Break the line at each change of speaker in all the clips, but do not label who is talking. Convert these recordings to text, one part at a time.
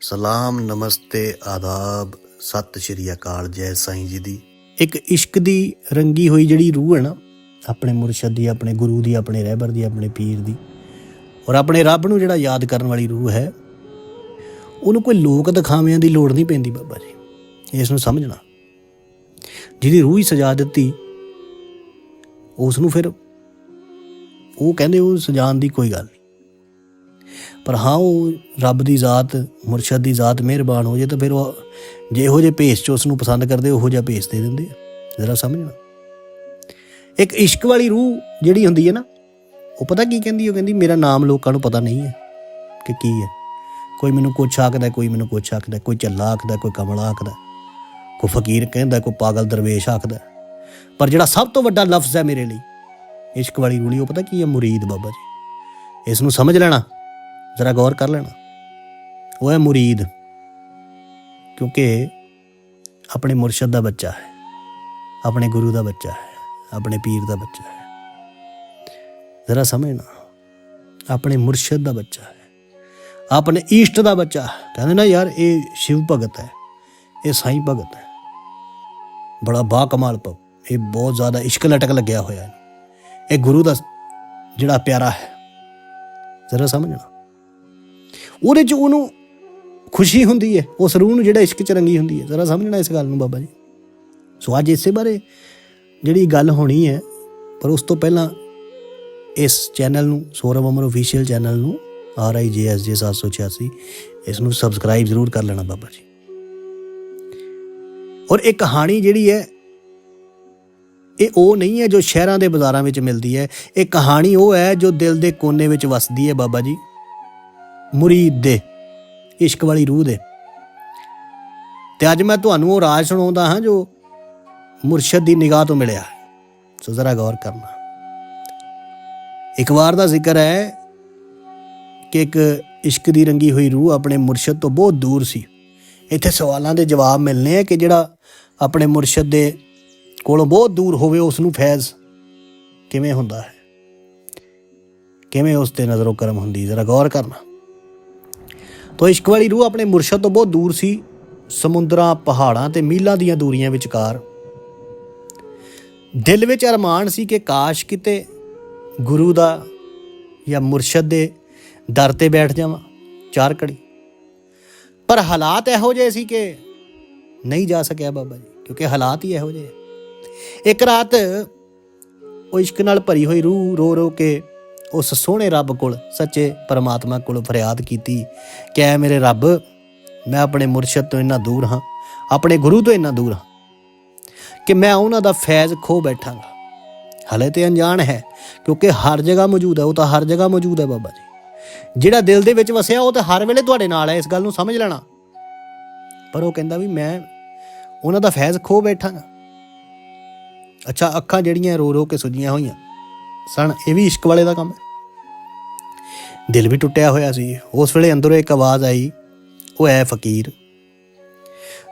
ਸਲਾਮ, ਨਮਸਤੇ, ਆਦਾਬ, ਸਤਿ ਸ਼੍ਰੀ ਅਕਾਲ, ਜੈ ਸਾਈਂ ਜੀ ਦੀ। ਇੱਕ ਇਸ਼ਕ ਦੀ ਰੰਗੀ ਹੋਈ ਜਿਹੜੀ ਰੂਹ ਹੈ ਨਾ, ਆਪਣੇ ਮੁਰਸ਼ਦ ਦੀ, ਆਪਣੇ ਗੁਰੂ ਦੀ, ਆਪਣੇ ਰਹਿਬਰ ਦੀ, ਆਪਣੇ ਪੀਰ ਦੀ, ਔਰ ਆਪਣੇ ਰੱਬ ਨੂੰ ਜਿਹੜਾ ਯਾਦ ਕਰਨ ਵਾਲੀ ਰੂਹ ਹੈ, ਉਹਨੂੰ ਕੋਈ ਲੋਕ ਦਿਖਾਵਿਆਂ ਦੀ ਲੋੜ ਨਹੀਂ ਪੈਂਦੀ ਬਾਬਾ ਜੀ। ਇਸ ਨੂੰ ਸਮਝਣਾ। ਜਿਹਦੀ ਰੂਹ ਹੀ ਸਜਾ ਦਿੱਤੀ, ਉਸ ਨੂੰ ਫਿਰ ਉਹ ਕਹਿੰਦੇ ਉਹ ਸਜਾਣ ਦੀ ਕੋਈ ਗੱਲ ਨਹੀਂ। ਪਰ ਹਾਂ, ਉਹ ਰੱਬ ਦੀ ਜ਼ਾਤ, ਮੁਰਸ਼ਦ ਦੀ ਜ਼ਾਤ ਮਿਹਰਬਾਨ ਹੋ ਜੇ ਤਾਂ ਫਿਰ ਉਹ ਜੇ ਜਿਹੇ ਭੇਸ ਚ ਉਸ ਨੂੰ ਪਸੰਦ ਕਰਦੇ, ਉਹੋ ਜਿਹਾ ਭੇਸ ਦੇ ਦਿੰਦੇ ਆ। ਜ਼ਰਾ ਸਮਝਣਾ ਇੱਕ ਇਸ਼ਕ ਵਾਲੀ ਰੂਹ ਜਿਹੜੀ ਹੁੰਦੀ ਹੈ ਨਾ, ਉਹ ਪਤਾ ਕੀ ਕਹਿੰਦੀ? ਉਹ ਕਹਿੰਦੀ, ਮੇਰਾ ਨਾਮ ਲੋਕਾਂ ਨੂੰ ਪਤਾ ਨਹੀਂ ਹੈ ਕਿ ਕੀ ਹੈ। ਕੋਈ ਮੈਨੂੰ ਕੁਛ ਆਖਦਾ, ਕੋਈ ਮੈਨੂੰ ਕੁਛ ਆਖਦਾ, ਕੋਈ ਚੱਲਾ ਆਖਦਾ, ਕੋਈ ਕਮਲਾ ਆਖਦਾ, ਕੋਈ ਫਕੀਰ ਕਹਿੰਦਾ, ਕੋਈ ਪਾਗਲ ਦਰਵੇਸ਼ ਆਖਦਾ। ਪਰ ਜਿਹੜਾ ਸਭ ਤੋਂ ਵੱਡਾ ਲਫ਼ਜ਼ ਹੈ ਮੇਰੇ ਲਈ ਇਸ਼ਕ ਵਾਲੀ ਰੂਲੀ ਉਹ ਪਤਾ ਕੀ ਹੈ ਮੁਰੀਦ ਬਾਬਾ ਜੀ। ਇਸ ਨੂੰ ਸਮਝ ਲੈਣਾ, ਜ਼ਰਾ ਗੌਰ ਕਰ ਲੈਣਾ। ਉਹ ਹੈ ਮੁਰੀਦ, ਕਿਉਂਕਿ ਆਪਣੇ ਮੁਰਸ਼ਦ ਦਾ ਬੱਚਾ ਹੈ, ਆਪਣੇ ਗੁਰੂ ਦਾ ਬੱਚਾ ਹੈ, ਆਪਣੇ ਪੀਰ ਦਾ ਬੱਚਾ ਹੈ। ਜ਼ਰਾ ਸਮਝਣਾ ਆਪਣੇ ਮੁਰਸ਼ਦ ਦਾ ਬੱਚਾ ਹੈ, ਆਪਣੇ ਈਸ਼ਟ ਦਾ ਬੱਚਾ ਕਹਿੰਦੇ ਨਾ ਯਾਰ, ਇਹ ਸ਼ਿਵ ਭਗਤ ਹੈ, ਇਹ ਸਾਈਂ ਭਗਤ ਹੈ। ਬੜਾ ਬਾ ਕਮਾਲ ਪ ਇਹ ਬਹੁਤ ਜ਼ਿਆਦਾ ਇਸ਼ਕ ਲਟਕ ਲੱਗਿਆ ਹੋਇਆ ਹੈ। ਇਹ ਗੁਰੂ ਦਾ ਜਿਹੜਾ ਪਿਆਰਾ ਹੈ, ਜ਼ਰਾ ਸਮਝਣਾ ਉਹਦੇ ਚ ਉਹਨੂੰ ਖੁਸ਼ੀ ਹੁੰਦੀ ਹੈ, ਉਸ ਰੂਹ ਨੂੰ ਜਿਹੜਾ ਇਸ਼ਕ ਚ ਰੰਗੀ ਹੁੰਦੀ ਹੈ। ਜ਼ਰਾ ਸਮਝਣਾ ਇਸ ਗੱਲ ਨੂੰ ਬਾਬਾ ਜੀ। ਸੋ ਅੱਜ ਇਸੇ ਬਾਰੇ ਜਿਹੜੀ ਗੱਲ ਹੋਣੀ ਹੈ, ਪਰ ਉਸ ਤੋਂ ਪਹਿਲਾਂ ਇਸ ਚੈਨਲ ਨੂੰ, ਸੌਰਵ ਅਮਰ ਅਫੀਸ਼ੀਅਲ ਚੈਨਲ ਨੂੰ R I J S J 786 ਇਸ ਨੂੰ ਸਬਸਕ੍ਰਾਈਬ ਜ਼ਰੂਰ ਕਰ ਲੈਣਾ ਬਾਬਾ ਜੀ। ਔਰ ਇਹ ਕਹਾਣੀ ਜਿਹੜੀ ਹੈ ਇਹ ਉਹ ਨਹੀਂ ਹੈ ਜੋ ਸ਼ਹਿਰਾਂ ਦੇ ਬਾਜ਼ਾਰਾਂ ਵਿੱਚ ਮਿਲਦੀ ਹੈ। ਇਹ ਕਹਾਣੀ ਉਹ ਹੈ ਜੋ ਦਿਲ ਦੇ ਕੋਨੇ ਵਿੱਚ ਵਸਦੀ ਹੈ ਬਾਬਾ ਜੀ। ਮੁਰੀਦ ਦੇ, ਇਸ਼ਕ ਵਾਲੀ ਰੂਹ ਦੇ। ਤੇ ਅੱਜ ਮੈਂ ਤੁਹਾਨੂੰ ਉਹ ਰਾਜ ਸੁਣਾਉਂਦਾ ਹਾਂ ਜੋ ਮੁਰਸ਼ਦ ਦੀ ਨਿਗਾਹ ਤੋਂ ਮਿਲਿਆ ਸੋ ਜ਼ਰਾ ਗੌਰ ਕਰਨਾ। ਇੱਕ ਵਾਰ ਦਾ ਜ਼ਿਕਰ ਹੈ ਕਿ ਇੱਕ ਇਸ਼ਕ ਦੀ ਰੰਗੀ ਹੋਈ ਰੂਹ ਆਪਣੇ ਮੁਰਸ਼ਦ ਤੋਂ ਬਹੁਤ ਦੂਰ ਸੀ। ਇੱਥੇ ਸਵਾਲਾਂ ਦੇ ਜਵਾਬ ਮਿਲਨੇ ਆ ਕਿ ਜਿਹੜਾ ਆਪਣੇ ਮੁਰਸ਼ਦ ਦੇ ਕੋਲੋਂ ਬਹੁਤ ਦੂਰ ਹੋਵੇ ਉਸ ਨੂੰ ਫੈਜ਼ ਕਿਵੇਂ ਹੁੰਦਾ ਹੈ? ਕਿਵੇਂ ਉਸ ਤੇ ਨਜ਼ਰੋ ਕਰਮ ਹੁੰਦੀ? ਜ਼ਰਾ ਗੌਰ ਕਰਨਾ। ਤੋ ਇਸ਼ਕ ਵਾਲੀ ਰੂਹ ਆਪਣੇ ਮੁਰਸ਼ਦ ਤੋਂ ਬਹੁਤ ਦੂਰ ਸੀ। ਸਮੁੰਦਰਾਂ, ਪਹਾੜਾਂ ਤੇ ਮੀਲਾਂ ਦੀਆਂ ਦੂਰੀਆਂ ਵਿਚਕਾਰ। ਦਿਲ ਵਿੱਚ ਅਰਮਾਨ ਸੀ ਕਿ ਕਾਸ਼ ਕਿਤੇ ਗੁਰੂ ਦਾ ਜਾਂ ਮੁਰਸ਼ਦ ਦੇ ਦਰ ਤੇ ਬੈਠ ਜਾਵਾਂ, ਚਾਰ ਘੜੀ ਪਰ ਹਾਲਾਤ ਇਹੋ ਜਿਹੇ ਸੀ ਕਿ ਨਹੀਂ ਜਾ ਸਕਿਆ ਬਾਬਾ ਜੀ, ਕਿਉਂਕਿ ਹਾਲਾਤ ਹੀ ਇਹੋ ਜਿਹੇ। ਇੱਕ ਰਾਤ ਉਹ ਇਸ਼ਕ ਨਾਲ ਭਰੀ ਹੋਈ ਰੂਹ ਰੋ ਰੋ ਕੇ ਉਸ ਸੋਹਣੇ ਰੱਬ ਕੋਲ, ਸੱਚੇ ਪਰਮਾਤਮਾ ਕੋਲ ਫਰਿਆਦ ਕੀਤੀ ਕਿ ਐ ਮੇਰੇ ਰੱਬ, ਮੈਂ ਆਪਣੇ ਮੁਰਸ਼ਦ ਤੋਂ ਇੰਨਾ ਦੂਰ ਹਾਂ, ਆਪਣੇ ਗੁਰੂ ਤੋਂ ਇੰਨਾ ਦੂਰ ਹਾਂ, ਕਿ ਮੈਂ ਉਹਨਾਂ ਦਾ ਫੈਜ਼ ਖੋ ਬੈਠਾਂਗਾ। ਹਲੇ ਤੇ ਅਣਜਾਣ ਹੈ, ਕਿਉਂਕਿ ਹਰ ਜਗ੍ਹਾ ਮੌਜੂਦ ਹੈ, ਉਹ ਤਾਂ ਹਰ ਜਗ੍ਹਾ ਮੌਜੂਦ ਹੈ ਬਾਬਾ ਜੀ। ਜਿਹੜਾ ਦਿਲ ਦੇ ਵਿੱਚ ਵਸਿਆ, ਉਹ ਤਾਂ ਹਰ ਵੇਲੇ ਤੁਹਾਡੇ ਨਾਲ ਹੈ, ਇਸ ਗੱਲ ਨੂੰ ਸਮਝ ਲੈਣਾ। ਪਰ ਉਹ ਕਹਿੰਦਾ ਵੀ ਮੈਂ ਉਹਨਾਂ ਦਾ ਫੈਜ਼ ਖੋ ਬੈਠਾਂਗਾ। ਅੱਛਾ, ਅੱਖਾਂ ਜਿਹੜੀਆਂ ਰੋ ਰੋ ਕੇ ਸੁੱਜੀਆਂ ਹੋਈਆਂ ਸਣ ਇਹ ਵੀ ਇਸ਼ਕ ਵਾਲੇ ਦਾ ਕੰਮ ਹੈ? ਦਿਲ ਵੀ ਟੁੱਟਿਆ ਹੋਇਆ ਸੀ। ਉਸ ਵੇਲੇ ਅੰਦਰੋਂ ਇੱਕ ਆਵਾਜ਼ ਆਈ, ਉਹ ਐ ਫਕੀਰ।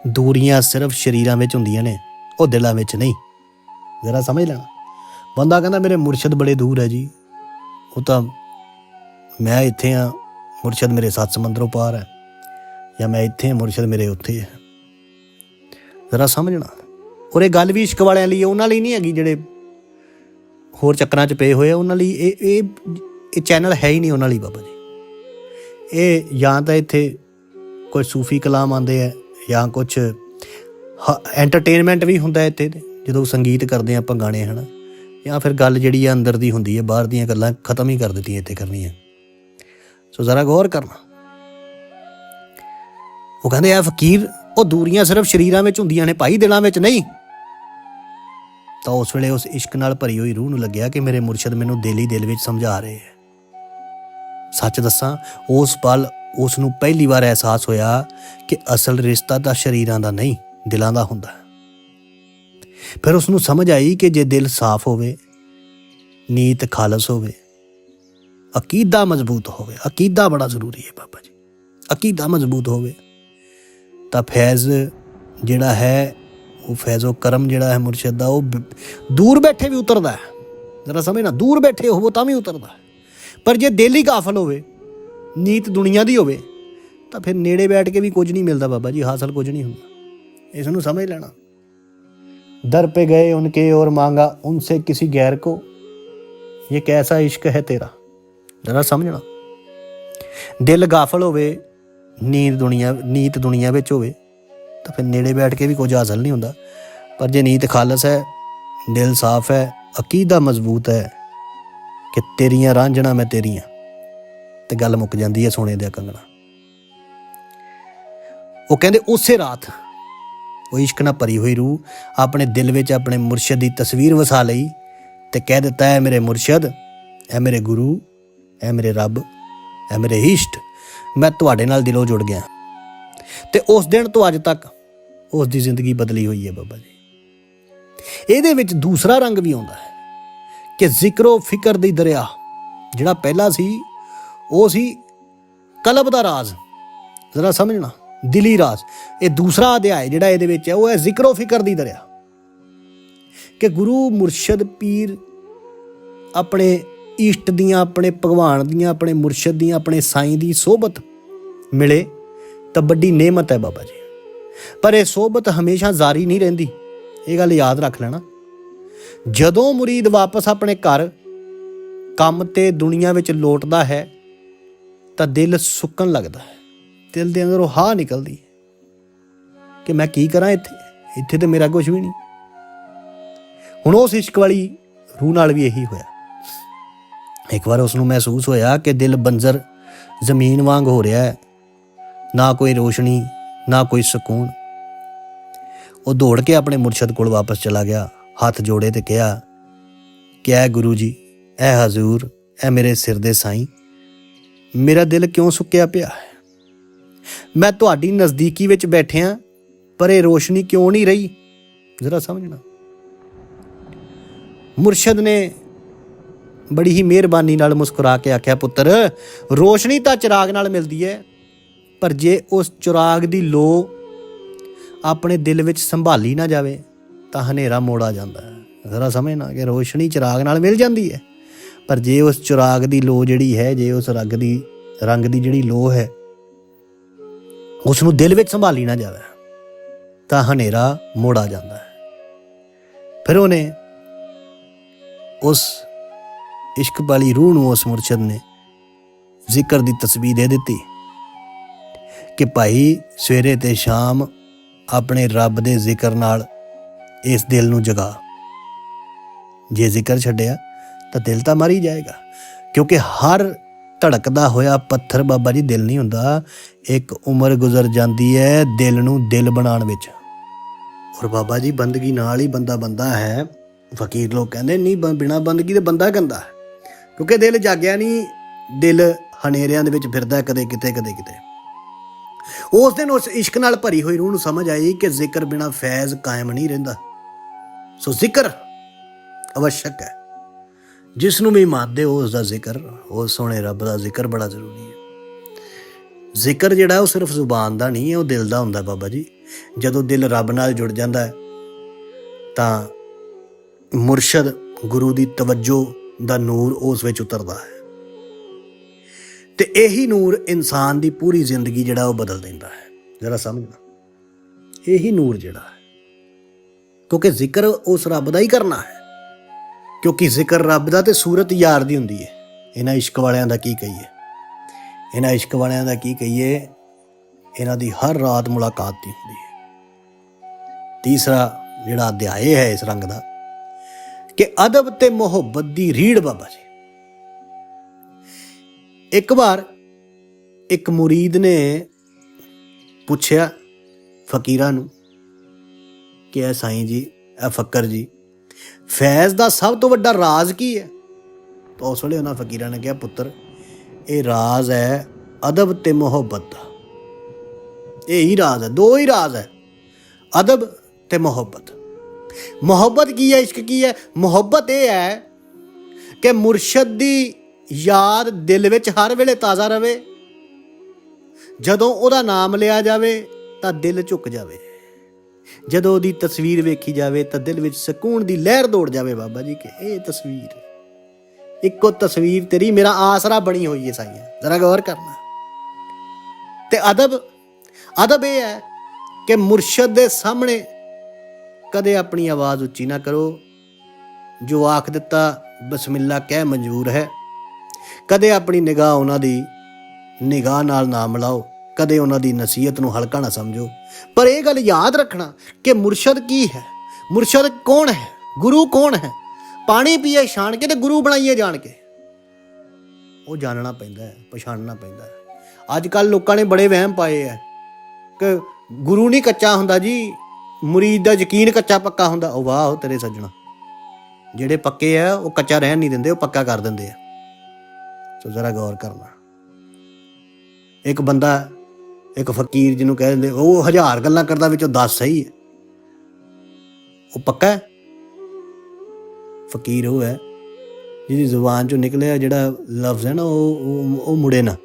ਦੂਰੀਆਂ ਸਿਰਫ ਸ਼ਰੀਰਾਂ ਵਿੱਚ ਹੁੰਦੀਆਂ ਨੇ, ਉਹ ਦਿਲਾਂ ਵਿੱਚ ਨਹੀਂ। ਜ਼ਰਾ ਸਮਝ ਲੈਣਾ। ਬੰਦਾ ਕਹਿੰਦਾ, ਮੇਰੇ ਮੁਰਸ਼ਿਦ ਬੜੇ ਦੂਰ ਹੈ ਜੀ। ਉਹ ਤਾਂ ਮੈਂ ਇੱਥੇ ਆ ਮੁਰਸ਼ਿਦ ਮੇਰੇ ਸੱਤ ਸਮੁੰਦਰੋਂ ਪਾਰ ਹੈ। ਜਾਂ ਮੈਂ ਇੱਥੇ ਹਾਂ, ਮੁਰਸ਼ਿਦ ਮੇਰੇ ਉੱਥੇ ਹੈ। ਜ਼ਰਾ ਸਮਝਣਾ ਔਰ ਇਹ ਗੱਲ ਵੀ ਇਸ਼ਕ ਵਾਲਿਆਂ ਲਈ ਹੈ, ਉਹਨਾਂ ਲਈ ਨਹੀਂ ਹੈਗੀ ਜਿਹੜੇ ਹੋਰ ਚੱਕਰਾਂ 'ਚ ਪਏ ਹੋਏ ਆ ਉਹਨਾਂ ਲਈ ਇਹ ਇਹ ਇਹ ਚੈਨਲ ਹੈ ਹੀ ਨਹੀਂ ਉਹਨਾਂ ਲਈ ਬਾਬਾ ਜੀ। ਇਹ ਜਾਂ ਤਾਂ ਇੱਥੇ ਕੋਈ ਸੂਫੀ ਕਲਾਮ ਆਉਂਦੇ ਆ ਜਾਂ ਕੁਝ ਐਂਟਰਟੇਨਮੈਂਟ ਵੀ ਹੁੰਦਾ ਇੱਥੇ ਜਦੋਂ ਸੰਗੀਤ ਕਰਦੇ ਆ ਆਪਾਂ ਗਾਣੇ ਹਨਾ। ਜਾਂ ਫਿਰ ਗੱਲ ਜਿਹੜੀ ਆ ਅੰਦਰ ਦੀ ਹੁੰਦੀ ਹੈ ਬਾਹਰ ਦੀਆਂ ਗੱਲਾਂ ਖਤਮ ਹੀ ਕਰ ਦਿੱਤੀਆਂ ਇੱਥੇ ਕਰਨੀਆਂ। ਸੋ ਜ਼ਰਾ ਗੌਰ ਕਰਨਾ। ਉਹ ਕਹਿੰਦੇ ਆ ਫਕੀਰ ਉਹ ਦੂਰੀਆਂ ਸਿਰਫ ਸ਼ਰੀਰਾਂ ਵਿੱਚ ਹੁੰਦੀਆਂ ਨੇ ਭਾਈ ਦਿਲਾਂ ਵਿੱਚ ਨਹੀਂ। ਤਾਂ ਉਸ ਵੇਲੇ ਉਸ ਇਸ਼ਕ ਨਾਲ ਭਰੀ ਹੋਈ ਰੂਹ ਨੂੰ ਲੱਗਿਆ ਕਿ ਮੇਰੇ ਮੁਰਸ਼ਿਦ ਮੈਨੂੰ ਦਿਲ ਹੀ ਦਿਲ ਵਿੱਚ ਸਮਝਾ ਰਹੇ ਹੈ। ਸੱਚ ਦੱਸਾਂ, ਉਸ ਪਲ ਉਸ ਨੂੰ ਪਹਿਲੀ ਵਾਰ ਅਹਿਸਾਸ ਹੋਇਆ ਕਿ ਅਸਲ ਰਿਸ਼ਤਾ ਤਾਂ ਸ਼ਰੀਰਾਂ ਦਾ ਨਹੀਂ, ਦਿਲਾਂ ਦਾ ਹੁੰਦਾ ਫਿਰ ਉਸ ਨੂੰ ਸਮਝ ਆਈ ਕਿ ਜੇ ਦਿਲ ਸਾਫ਼ ਹੋਵੇ, ਨੀਤ ਖਾਲਸ ਹੋਵੇ, ਅਕੀਦਾ ਮਜ਼ਬੂਤ ਹੋਵੇ, ਅਕੀਦਾ ਬੜਾ ਜ਼ਰੂਰੀ ਹੈ ਬਾਬਾ ਜੀ, ਅਕੀਦਾ ਮਜ਼ਬੂਤ ਹੋਵੇ, ਤਾਂ ਫੈਜ਼ ਜਿਹੜਾ ਹੈ ਉਹ ਫੈਜ਼ੋ ਕਰਮ ਜਿਹੜਾ ਹੈ ਮੁਰਸ਼ਿਦ ਦਾ, ਉਹ ਦੂਰ ਬੈਠੇ ਵੀ ਉਤਰਦਾ ਹੈ। ਜ਼ਰਾ ਸਮਝਣਾ ਦੂਰ ਬੈਠੇ ਹੋਵੋ ਤਾਂ ਵੀ ਉਤਰਦਾ ਪਰ ਜੇ ਦਿਲ ਹੀ ਗਾਫਲ ਹੋਵੇ, ਨੀਤ ਦੁਨੀਆ ਦੀ ਹੋਵੇ, ਤਾਂ ਫਿਰ ਨੇੜੇ ਬੈਠ ਕੇ ਵੀ ਕੁਝ ਨਹੀਂ ਮਿਲਦਾ ਬਾਬਾ ਜੀ, ਹਾਸਲ ਕੁਝ ਨਹੀਂ ਹੁੰਦਾ। ਇਸ ਨੂੰ ਸਮਝ ਲੈਣਾ। ਦਰ ਪੇ ਗਏ ਉਨਕੇ ਔਰ ਮੰਗਾ, ਉਨਸੇ ਕਿਸੇ ਗੈਰ ਕੋ। ਇਹ ਕੈਸਾ ਇਸ਼ਕ ਹੈ ਤੇਰਾ? ਜਰਾ ਸਮਝਣਾ ਦਿਲ ਗਾਫਲ ਹੋਵੇ, ਨੀਂਦ ਦੁਨੀਆ, ਨੀਤ ਦੁਨੀਆ ਵਿੱਚ ਹੋਵੇ ਤਾਂ ਫਿਰ ਨੇੜੇ ਬੈਠ ਕੇ ਵੀ ਕੁਝ ਹਾਸਲ ਨਹੀਂ ਹੁੰਦਾ। ਪਰ ਜੇ ਨੀਤ ਖਾਲਸ ਹੈ, ਦਿਲ ਸਾਫ਼ ਹੈ, ਅਕੀਦਾ ਮਜ਼ਬੂਤ ਹੈ ਕਿ ਤੇਰੀਆਂ ਰਾਂਝਣਾ ਮੈਂ ਤੇਰੀਆਂ। ਤੇ ਗੱਲ ਮੁੱਕ ਜਾਂਦੀ ਹੈ ਸੋਨੇ ਦੇ ਕੰਗਣਾ। ਉਹ ਕਹਿੰਦੇ ਉਸੇ ਰਾਤ ਉਹ ਇਸ਼ਕ ਨਾਲ ਭਰੀ ਹੋਈ ਰੂਹ ਆਪਣੇ ਦਿਲ ਵਿੱਚ ਆਪਣੇ ਮੁਰਸ਼ਿਦ ਦੀ ਤਸਵੀਰ ਵਸਾ ਲਈ ਤੇ ਕਹਿ ਦਿੱਤਾ ਹੈ ਮੇਰੇ ਮੁਰਸ਼ਿਦ, ਐ ਮੇਰੇ ਗੁਰੂ, ਐ ਮੇਰੇ ਰੱਬ, ਐ ਮੇਰੇ ਇਸ਼ਟ, ਮੈਂ ਤੁਹਾਡੇ ਨਾਲ ਦਿਲੋਂ ਜੁੜ ਗਿਆ। ਤੇ ਉਸ ਦਿਨ ਤੋਂ ਅੱਜ ਤੱਕ ਉਸ ਦੀ ਜ਼ਿੰਦਗੀ ਬਦਲੀ ਹੋਈ ਹੈ ਬਾਬਾ ਜੀ। ਇਹਦੇ ਵਿੱਚ ਦੂਸਰਾ ਰੰਗ ਵੀ ਆਉਂਦਾ ਹੈ ਕਿ ਜ਼ਿਕਰੋ ਫਿਕਰ ਦੀ ਦਰਿਆ, ਜਿਹੜਾ ਪਹਿਲਾ ਸੀ, ਉਹ ਸੀ ਕਲਬ ਦਾ ਰਾਜ਼। ਜ਼ਰਾ ਸਮਝਣਾ, ਦਿਲੀ ਰਾਜ਼। ਇਹ ਦੂਸਰਾ ਅਧਿਆਇ ਜਿਹੜਾ ਇਹਦੇ ਵਿੱਚ ਹੈ, ਉਹ ਹੈ ਜ਼ਿਕਰੋ ਫਿਕਰ ਦੀ ਦਰਿਆ। ਕਿ ਗੁਰੂ ਮੁਰਸ਼ਦ ਪੀਰ ਆਪਣੇ ਇਸ਼ਟ ਦੀਆਂ, ਆਪਣੇ ਭਗਵਾਨ ਦੀਆਂ, ਆਪਣੇ ਮੁਰਸ਼ਦ ਦੀਆਂ, ਆਪਣੇ ਸਾਈਂ ਦੀ ਸੋਬਤ ਮਿਲੇ। ਤਾਂ ਵੱਡੀ ਨੇਮਤ ਹੈ ਬਾਬਾ ਜੀ। ਪਰ ਇਹ ਸੋਬਤ ਹਮੇਸ਼ਾ ਜਾਰੀ ਨਹੀਂ ਰਹਿੰਦੀ। ਇਹ ਗੱਲ ਯਾਦ ਰੱਖ ਲੈਣਾ। ਜਦੋਂ ਮੁਰੀਦ ਵਾਪਸ ਆਪਣੇ ਘਰ ਕੰਮ ਤੇ ਦੁਨੀਆ ਵਿੱਚ ਲੋਟਦਾ ਹੈ, ਤਾਂ ਦਿਲ ਸੁੱਕਣ ਲੱਗਦਾ ਹੈ। ਦਿਲ ਦੇ ਅੰਦਰੋਂ ਹਾਂ ਨਿਕਲਦੀ ਹੈ ਕਿ ਮੈਂ ਕੀ ਕਰਾਂ ਇੱਥੇ? ਇੱਥੇ ਤੇ ਮੇਰਾ ਕੁਝ ਵੀ ਨਹੀਂ। ਹੁਣ ਉਸ ਇਸ਼ਕ ਵਾਲੀ ਰੂਹ ਨਾਲ ਵੀ ਇਹੀ ਹੋਇਆ। ਇੱਕ ਵਾਰ ਉਸ ਨੂੰ ਮਹਿਸੂਸ ਹੋਇਆ ਕਿ ਦਿਲ ਬੰਜ਼ਰ ਜ਼ਮੀਨ ਵਾਂਗ ਹੋ ਰਿਹਾ ਹੈ। ਨਾ ਕੋਈ ਰੋਸ਼ਨੀ, ਨਾ ਕੋਈ ਸਕੂਨ। ਉਹ ਦੌੜ ਕੇ ਆਪਣੇ ਮੁਰਸ਼ਦ ਕੋਲ ਵਾਪਸ ਚਲਾ ਗਿਆ, ਹੱਥ ਜੋੜੇ ਤੇ ਕਿਹਾ, ਕਿ ਐ ਗੁਰੂ ਜੀ ਐ ਹਜ਼ੂਰ ਐ ਮੇਰੇ ਸਿਰ ਦੇ ਸਾਈਂ। ਮੇਰਾ ਦਿਲ ਕਿਉਂ ਸੁੱਕਿਆ ਪਿਆ ਹੈ? ਮੈਂ ਤੁਹਾਡੀ ਨਜ਼ਦੀਕੀ ਵਿੱਚ ਬੈਠਿਆ, ਪਰ ਇਹ ਰੋਸ਼ਨੀ ਕਿਉਂ ਨਹੀਂ ਰਹੀ? ਜ਼ਰਾ ਸਮਝਣਾ। ਮੁਰਸ਼ਦ ਨੇ ਬੜੀ ਹੀ ਮਿਹਰਬਾਨੀ ਨਾਲ ਮੁਸਕਰਾ ਕੇ ਆਖਿਆ, ਪੁੱਤਰ, ਰੋਸ਼ਨੀ ਤਾਂ ਚਿਰਾਗ ਨਾਲ ਮਿਲਦੀ ਹੈ ਪਰ ਜੇ ਉਸ ਚਿਰਾਗ ਦੀ ਲੋ ਆਪਣੇ ਦਿਲ ਵਿੱਚ ਸੰਭਾਲੀ ਨਾ ਜਾਵੇ, ਤਾਂ ਹਨੇਰਾ ਮੋੜ ਆ ਜਾਂਦਾ ਹੈ। ਜ਼ਰਾ ਸਮਝਣਾ ਕਿ ਰੋਸ਼ਨੀ ਚਿਰਾਗ ਨਾਲ ਮਿਲ ਜਾਂਦੀ ਹੈ। ਪਰ ਜੇ ਉਸ ਚਿਰਾਗ ਦੀ ਲੋ ਜਿਹੜੀ ਹੈ, ਜੇ ਉਸ ਰੰਗ ਦੀ ਰੰਗ ਦੀ ਜਿਹੜੀ ਲੋ ਹੈ ਉਸ ਨੂੰ ਦਿਲ ਵਿੱਚ ਸੰਭਾਲੀ ਨਾ ਜਾਵੇ, ਤਾਂ ਹਨੇਰਾ ਮੋੜ ਆ ਜਾਂਦਾ ਹੈ। ਫਿਰ ਉਹਨੇ ਉਸ ਇਸ਼ਕ ਵਾਲੀ ਰੂਹ ਨੂੰ ਉਸ ਮੁਰਸ਼ਦ ਨੇ ਜ਼ਿਕਰ ਦੀ ਤਸਬੀਹ ਦੇ ਦਿੱਤੀ। ਕਿ ਭਾਈ ਸਵੇਰੇ ਤੇ ਸ਼ਾਮ ਆਪਣੇ ਰੱਬ ਦੇ ਜ਼ਿਕਰ ਨਾਲ ਇਸ ਦਿਲ ਨੂੰ ਜਗਾ। ਜੇ ਜ਼ਿਕਰ ਛੱਡਿਆ ਤਾਂ ਦਿਲ ਤਾਂ ਮਰ ਹੀ ਜਾਏਗਾ, ਕਿਉਂਕਿ ਹਰ ਧੜਕਦਾ ਹੋਇਆ ਪੱਥਰ ਬਾਬਾ ਜੀ ਦਿਲ ਨਹੀਂ ਹੁੰਦਾ। ਇੱਕ ਉਮਰ ਗੁਜ਼ਰ ਜਾਂਦੀ ਹੈ ਦਿਲ ਨੂੰ ਦਿਲ ਬਣਾਉਣ ਵਿੱਚ। ਔਰ ਬਾਬਾ ਜੀ ਬੰਦਗੀ ਨਾਲ ਹੀ ਬੰਦਾ ਬੰਦਾ ਹੈ। ਫਕੀਰ ਲੋਕ ਕਹਿੰਦੇ, ਨਹੀਂ ਬਿਨਾ ਬੰਦਗੀ ਦੇ ਬੰਦਾ ਗੰਦਾ ਕਿਉਂਕਿ ਦਿਲ ਜਾਗਿਆ ਨਹੀਂ, ਦਿਲ ਹਨੇਰਿਆਂ ਦੇ ਵਿੱਚ ਫਿਰਦਾ ਕਦੇ ਕਿਤੇ ਕਦੇ ਕਿਤੇ। ਉਸ ਦਿਨ ਉਸ ਇਸ਼ਕ ਨਾਲ ਭਰੀ ਹੋਈ ਰੂਹ ਨੂੰ ਸਮਝ ਆਈ ਕਿ ਜ਼ਿਕਰ ਬਿਨਾ ਫੈਜ਼ ਕਾਇਮ ਨਹੀਂ ਰਹਿੰਦਾ। ਸੋ ਜ਼ਿਕਰ ਅਵਸ਼ਕ ਹੈ। ਜਿਸ ਨੂੰ ਵੀ ਮੰਨਦੇ ਹੋ ਉਸ ਦਾ ਜ਼ਿਕਰ, ਉਹ ਸੋਹਣੇ ਰੱਬ ਦਾ ਜ਼ਿਕਰ ਬੜਾ ਜ਼ਰੂਰੀ ਹੈ। ਜ਼ਿਕਰ ਜਿਹੜਾ, ਉਹ ਸਿਰਫ ਜ਼ੁਬਾਨ ਦਾ ਨਹੀਂ ਹੈ, ਉਹ ਦਿਲ ਦਾ ਹੁੰਦਾ ਬਾਬਾ ਜੀ। ਜਦੋਂ ਦਿਲ ਰੱਬ ਨਾਲ ਜੁੜ ਜਾਂਦਾ ਹੈ, ਤਾਂ ਮੁਰਸ਼ਦ ਗੁਰੂ ਦੀ ਤਵੱਜੋ ਦਾ ਨੂਰ ਉਸ ਵਿੱਚ ਉਤਰਦਾ ਹੈ। ਤੇ ਇਹੀ ਨੂਰ ਇਨਸਾਨ ਦੀ ਪੂਰੀ ਜ਼ਿੰਦਗੀ ਜਿਹੜਾ ਉਹ ਬਦਲ ਦਿੰਦਾ ਹੈ। ਜਰਾ ਸਮਝਣਾ ਇਹੀ ਨੂਰ ਜਿਹੜਾ ਹੈ। ਕਿਉਂਕਿ ਜ਼ਿਕਰ ਉਸ ਰੱਬ ਦਾ ਹੀ ਕਰਨਾ ਹੈ। ਕਿਉਂਕਿ ਜ਼ਿਕਰ ਰੱਬ ਦਾ ਤੇ ਸੂਰਤ ਯਾਰ ਦੀ ਹੁੰਦੀ ਹੈ। ਇਹਨਾਂ ਇਸ਼ਕ ਵਾਲਿਆਂ ਦਾ ਕੀ ਕਹੀਏ? ਇਹਨਾਂ ਇਸ਼ਕ ਵਾਲਿਆਂ ਦਾ ਕੀ ਕਹੀਏ? ਇਹਨਾਂ ਦੀ ਹਰ ਰਾਤ ਮੁਲਾਕਾਤ ਦੀ ਹੁੰਦੀ ਹੈ। ਤੀਸਰਾ ਜਿਹੜਾ ਅਧਿਆਏ ਹੈ ਇਸ ਰੰਗ ਦਾ, ਕਿ ਅਦਬ ਤੇ ਮੁਹੱਬਤ ਦੀ ਰੀੜ ਬਾਬਾ ਜੀ। ਇੱਕ ਵਾਰ ਇੱਕ ਮੁਰੀਦ ਨੇ ਪੁੱਛਿਆ ਫਕੀਰਾਂ ਨੂੰ ਕਿ ਐ ਸਾਈਂ ਜੀ, ਐ ਫਕਰ ਜੀ, ਫੈਜ਼ ਦਾ ਸਭ ਤੋਂ ਵੱਡਾ ਰਾਜ਼ ਕੀ ਹੈ ਤਾਂ ਉਸ ਵੇਲੇ ਉਹਨਾਂ ਫਕੀਰਾਂ ਨੇ ਕਿਹਾ, ਪੁੱਤਰ, ਇਹ ਰਾਜ਼ ਹੈ ਅਦਬ ਤੇ ਮੁਹੱਬਤ ਦਾ। ਇਹ ਹੀ ਰਾਜ਼ ਹੈ ਦੋ ਹੀ ਰਾਜ਼ ਹੈ ਅਦਬ ਤੇ ਮੁਹੱਬਤ। ਮੁਹੱਬਤ ਕੀ ਹੈ ਇਸ਼ਕ ਕੀ ਹੈ ਮੁਹੱਬਤ ਇਹ ਹੈ ਕਿ ਮੁਰਸ਼ਦ ਦੀ ਯਾਦ ਦਿਲ ਵਿੱਚ ਹਰ ਵੇਲੇ ਤਾਜ਼ਾ ਰਵੇ। ਜਦੋਂ ਉਹਦਾ ਨਾਮ ਲਿਆ ਜਾਵੇ ਤਾਂ ਦਿਲ ਝੁਕ ਜਾਵੇ। ਜਦੋਂ ਉਹਦੀ ਤਸਵੀਰ ਵੇਖੀ ਜਾਵੇ ਤਾਂ ਦਿਲ ਵਿੱਚ ਸਕੂਨ ਦੀ ਲਹਿਰ ਦੌੜ ਜਾਵੇ ਬਾਬਾ ਜੀ ਕਿ ਇਹ ਤਸਵੀਰ। ਇੱਕੋ ਤਸਵੀਰ ਤੇਰੀ, ਮੇਰਾ ਆਸਰਾ ਬਣੀ ਹੋਈ ਹੈ ਸਾਈਆਂ। ਜ਼ਰਾ ਗੌਰ ਕਰਨਾ। ਤੇ ਅਦਬ ਅਦਬ ਇਹ ਹੈ ਕਿ ਮੁਰਸ਼ਦ ਦੇ ਸਾਹਮਣੇ ਕਦੇ ਆਪਣੀ ਆਵਾਜ਼ ਉੱਚੀ ਨਾ ਕਰੋ। ਜੋ ਆਖ ਦਿੱਤਾ, ਬismillah, ਕਹਿ ਮਨਜ਼ੂਰ ਹੈ। ਕਦੇ ਆਪਣੀ ਨਿਗਾਹ ਉਹਨਾਂ ਦੀ ਨਿਗਾਹ ਨਾਲ ਨਾ ਮਿਲਾਓ, ਕਦੇ ਉਹਨਾਂ ਦੀ ਨਸੀਹਤ ਨੂੰ ਹਲਕਾ ਨਾ ਸਮਝੋ। ਪਰ ਇਹ ਗੱਲ ਯਾਦ ਰੱਖਣਾ ਕਿ ਮੁਰਸ਼ਦ ਕੀ ਹੈ? ਮੁਰਸ਼ਦ ਕੌਣ ਹੈ? ਗੁਰੂ ਕੌਣ ਹੈ? ਪਾਣੀ ਪੀਏ ਛਾਣ ਕੇ ਤੇ ਗੁਰੂ ਬਣਾਈਏ ਜਾਣ ਕੇ। ਉਹ ਜਾਣਨਾ ਪੈਂਦਾ ਹੈ, ਪਛਾਣਨਾ ਪੈਂਦਾ ਹੈ। ਅੱਜ ਕੱਲ ਲੋਕਾਂ ਨੇ ਬੜੇ ਵਹਿਮ ਪਾਏ ਆ ਕਿ ਗੁਰੂ ਨਹੀਂ ਕੱਚਾ ਹੁੰਦਾ ਜੀ, ਮੁਰੀਦ ਦਾ ਯਕੀਨ ਕੱਚਾ ਪੱਕਾ ਹੁੰਦਾ। ਉਹ ਵਾਹ, ਉਹ ਤੇਰੇ ਸੱਜਣਾ। ਜਿਹੜੇ ਪੱਕੇ ਆ, ਉਹ ਕੱਚਾ ਰਹਿਣ ਨਹੀਂ ਦਿੰਦੇ, ਉਹ ਪੱਕਾ ਕਰ ਦਿੰਦੇ ਆ। ਸੋ ਜ਼ਰਾ ਗੌਰ ਕਰਨਾ ਇੱਕ ਬੰਦਾ, ਇੱਕ ਫਕੀਰ ਜਿਹਨੂੰ ਕਹਿ ਦਿੰਦੇ, ਉਹ ਹਜ਼ਾਰ ਗੱਲਾਂ ਕਰਦਾ ਵਿੱਚੋਂ 10 ਸਹੀ ਹੈ। ਉਹ ਪੱਕਾ ਹੈ? ਫਕੀਰ ਉਹ ਹੈ, ਜਿਹਦੀ ਜ਼ੁਬਾਨ ਚੋਂ ਨਿਕਲਿਆ ਜਿਹੜਾ ਲਫ਼ਜ਼ ਹੈ ਨਾ, ਉਹ, ਉਹ- ਮੁੜੇ ਨਾ।